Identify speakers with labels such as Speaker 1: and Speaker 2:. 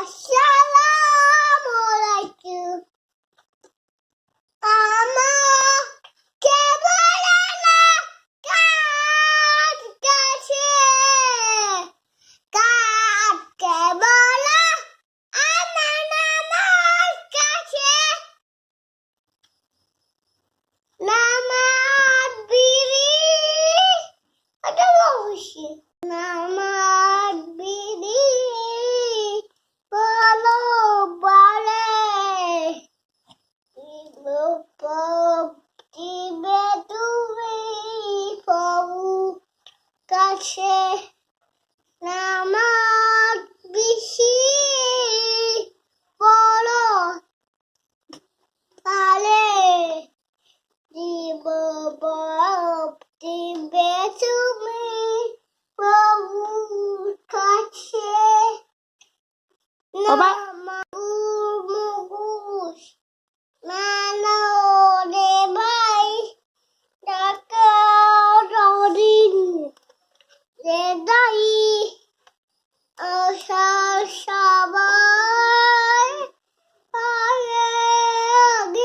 Speaker 1: Aslan. দিবে তুমি প্রভু কাছে নামাজ বেশি বলো তাহলে দিব তুমি প্রভু কাছে
Speaker 2: বাবা daí Oxa, oxa, vai Pai, eu